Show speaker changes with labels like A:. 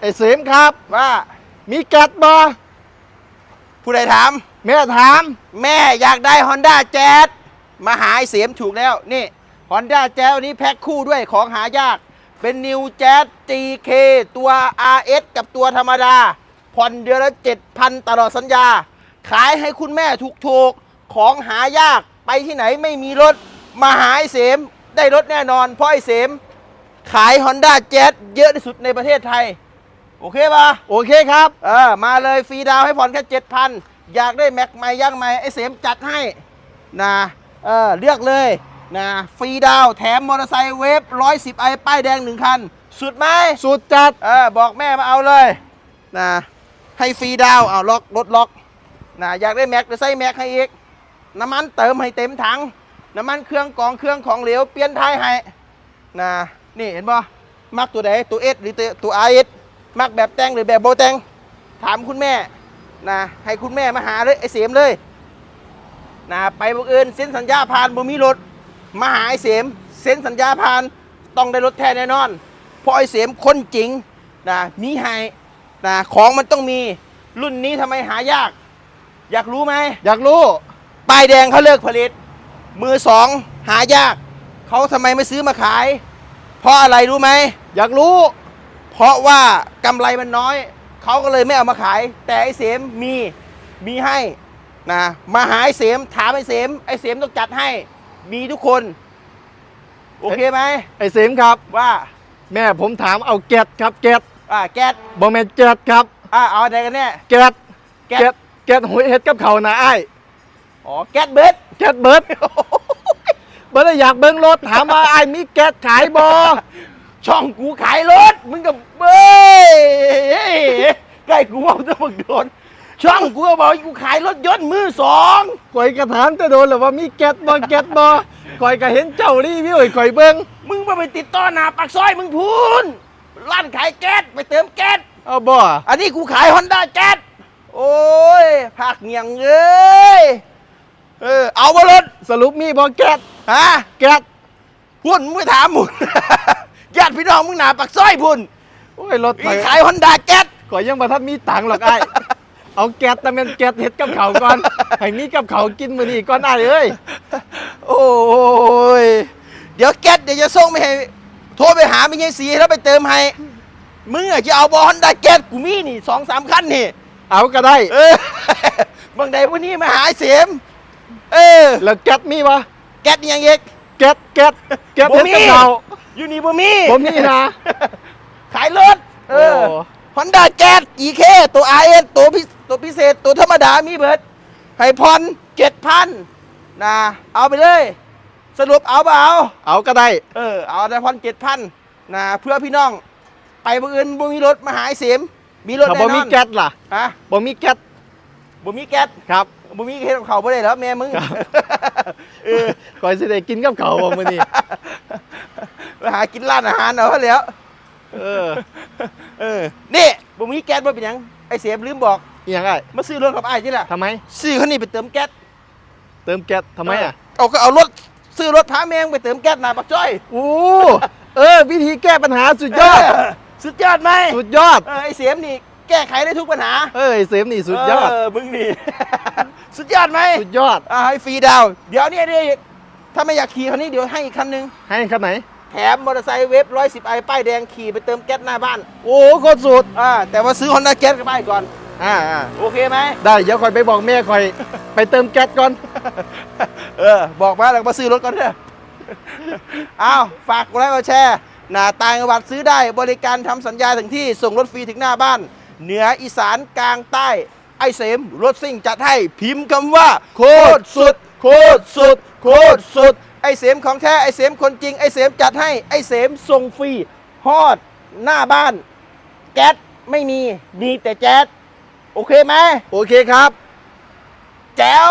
A: ไอ้เสมครับ
B: ว่า
A: มีแก๊สบ่
B: ผู้ใดถาม
A: แม่ถาม
B: แม่อยากได้ Honda Jazz มาหาไอ้เสียมถูกแล้ว นี่ Honda Jazz วันนี้แพ็คคู่ด้วยของหายาก เป็น New Jazz GK ตัว RS กับตัวธรรมดา ผ่อนเดือนละ7,000 ตลอดสัญญา ขายให้คุณแม่ถูกๆ ของหายากไปที่ไหนไม่มีรถ มาหาไอ้เสมได้รถแน่นอน เพราะไอ้เสมขาย Honda Jazz เยอะที่สุดในประเทศไทย โอเคปะ
A: โอเคครับ
B: เออมาเลยฟรีดาวน์ให้ผ่อนแค่เจ็ดพันอยากได้แม็กใหม่ย่างใหม่ไอ้เสมจัดให้นะเออเลือกเลยนะฟรีดาวน์แถมมอเตอร์ไซค์เวฟร้อยสิบไอป้ายแดงหนึ่งคัน สุดไหม
A: สุดจัด
B: เออบอกแม่มาเอาเลยนะให้ฟรีดาวน์เอาล็อกรถล็อกนะอยากได้แม็กจะใส่แม็กให้อีกน้ำมันเติมให้เต็มถังน้ำมันเครื่องกรองเครื่องของเหลวเปลี่ยนท้ายให้นะนี่เห็นป่ะมักตัวไหนตัวเอสหรือตัวตัวไอเอส มักแบบแต่งหรือแบบโบแต่งถามคุณแม่นะให้คุณแม่มาหาเลยไอ้เสียมเลยนะไปบางอื่นเซ็นสัญญาผ่านบ่มีรถมาหาไอ้เสียมเซ็นสัญญาผ่านต้องได้รถแท้แน่นอน เพราะไอ้เสียมคนจริงนะมีให้นะของมันต้องมีรุ่นนี้ทำไมหายาก อยากรู้ไหม
A: อยากรู้
B: ป้ายแดงเขาเลิกผลิต มือสองหายาก เขาทำไมไม่ซื้อมาขาย เพราะอะไรรู้ไหม
A: อยากรู้
B: เพราะว่ากำไรมันน้อย เขาก็เลยไม่เอามาขาย แต่ไอ้เสมมีมีให้นะมาหาไอ้เสมถามไอ้เสมไอ้เสมต้องจัดให้ มีทุกคน โอเคไหม
A: ไอ้เสมครับ
B: ว่า
A: แม่ผมถามเอาแก๊สครับแก๊ส
B: อ่าแก๊ส
A: บ่แม่นแก๊สครับ
B: อ่าเอาอะไรกันแน่
A: แก๊ส
B: แก๊ส
A: แก๊สแก๊สหวยเฮ็ดกับเขาวนะไอ้าย
B: อ๋อแก๊สเบิร์ด
A: แก๊สเบิร์ดบ่ได้อยากเบิ่งรถถามว่าไอ้ายมีแก๊สขายบ่
B: ช่องกูขายรถมึงกับ เบ้ยใกล้กูเอาตัวมึงโดน ช่องกูก็บอกให้กูขายรถยนต์มือสอง
A: ข่อยกระถามแต่โดนแล้วว่ามีแก๊สบ่แก๊สบ่ข่อยก็เห็นเจ้ารีวิวให้ข่อยเบิ่ง
B: มึงมาไปติดต่อหนาปากซอยมึงพูนร้านขายแก๊สไปเติมแก๊ส
A: เอาบ่
B: อันนี้กูขายฮอนด้าแก๊สโอ้ยผักเงียงเอ้ยเออเอามารถ
A: สรุปมีบ่แก๊ส
B: ฮะ
A: แก๊ส
B: พุ่นมึงไปถามมึงญาติพี่น้องมึงหนาปากซอยพุ่น
A: โอ้ยรถข่
B: อี
A: อย
B: ขายฮอนด้าแก๊ส
A: ข่อยยังบ่ทันมีตังค์หรอกไอ้ายเอาแก๊สแต่แม่นแก๊สเฮ็ดกับเขาวก่อนให้มีกับเขาวกินมื้อนี้ก่อนอ้ายเอ้ย
B: โอ้ย เดี๋ยวแก๊สเดี๋ยวจะส่งไปให้ โทรไปหาไม่ใช่สีแล้วไปเติมให้ มึงอะจะเอาบอลด้าแก๊สกูมีนี่สองสามคันนี่
A: เอาก็ได้
B: เออบางใดวันนี้มาหาไอ้เสียม เออ
A: แล้วแก๊สมีบ่
B: แก๊สยังเอก
A: แก๊สแก๊สแก๊ส
B: บ่
A: เฮ็ด
B: มี
A: กับเขาว
B: อยู่นี่บ่มี
A: บ่มีนะ
B: ขายรถเออ
A: โอ้
B: ฮอนด้าแก๊ส GK ตัว RS ตัวพิตัวพิเศษตัวธรรมดามีเบิดให้พรเจ็ดพันนะเอาไปเลย สรุปเอาเปล่า
A: เอาก็ได้
B: เออเอาแต่พรเจ็ดพันนะเพื่อพี่น้อง ไปบางอื่นบ่มีรถมาหาไอ้เสียมมีรถ
A: ถ้า
B: แน่
A: บ่
B: น
A: มี
B: อน
A: แก๊สล่ะ
B: ฮะ
A: บ่มีแก๊ส
B: บ่มีแก๊ส
A: ครับ
B: บ่มีเฮ็ดกับเขาวบ่ได้แล้วแม่มึง
A: ครับ
B: เออ
A: ก่อยสิได้กินกับเขาวบ่มื้อนี้
B: ไปหากินร้านอาหารเอาเถอะแล้ว
A: เออ
B: เออนี่บ่มีแก๊สบ่เป็นหยังไอ้เสียมลืมบอก
A: อีหยังไอ้
B: มาซื้อรถกับไอ้นี่แหละ
A: ทำไม
B: ซื้อคันนี้ไปเติมแก๊ส
A: เติมแก๊สทำไมอะ
B: เอาก็เอารถซื้อรถพาแมงไปเติมแก๊สหนาปักจ้อย
A: โอ้เออ วิธีแก้ปัญหาสุดยอด
B: เสุดยอดไหม
A: สุดยอด
B: เออไอ้เสียมนี่แก้ไขได้ทุกปัญหา
A: เออไอ้เสมนี่สุดยอด
B: เออมึงนี่ สุดยอดไหม
A: สุดยอด
B: อ่าให้ฟรีดาวน์เดี๋ยวเนี่ยนี่ถ้าไม่อยากขี่คันนี้เดี๋ยวให้อีกคันหนึง
A: ให้คันไหน
B: แถมมอเตอร์ไซค์เวฟร้อยสิบไอป้ายแดงขี่ไปเติมแก๊สหน้าบ้าน
A: โอ้โคตรสุด
B: อ่าแต่ว่าซื้อฮอนด้าแก๊สกับบ้านก่อน
A: อ่าอ่า
B: โอเคไหม
A: ได้เดี๋ยวคอยไปบอกแม่คอย ไปเติมแก๊สก่อน
B: เออ บอกมาแล้วก็มาซื้อรถก่อนเถอะอ้าวฝากกดไลค์กดแชร์หน้าต่างจังหวัดซื้อได้บริการทำสัญญาถึงที่ส่งรถฟรีถึงหน้าบ้าน เหนืออีสานกลางใต้ ไอ้เสมรถซิ่งจัดให้พิมพ์คำว่า โคตรสุด โคตรสุด โคตรสุด ไอ้เสมของแท้ไอ้เสมคนจริงไอ้เสมจัดให้ไอ้เสมส่งฟรีฮอดหน้าบ้าน แก๊สไม่มีมีแต่แจ๊สโอเคไหม
A: โอเคครับ
B: แจ๋ว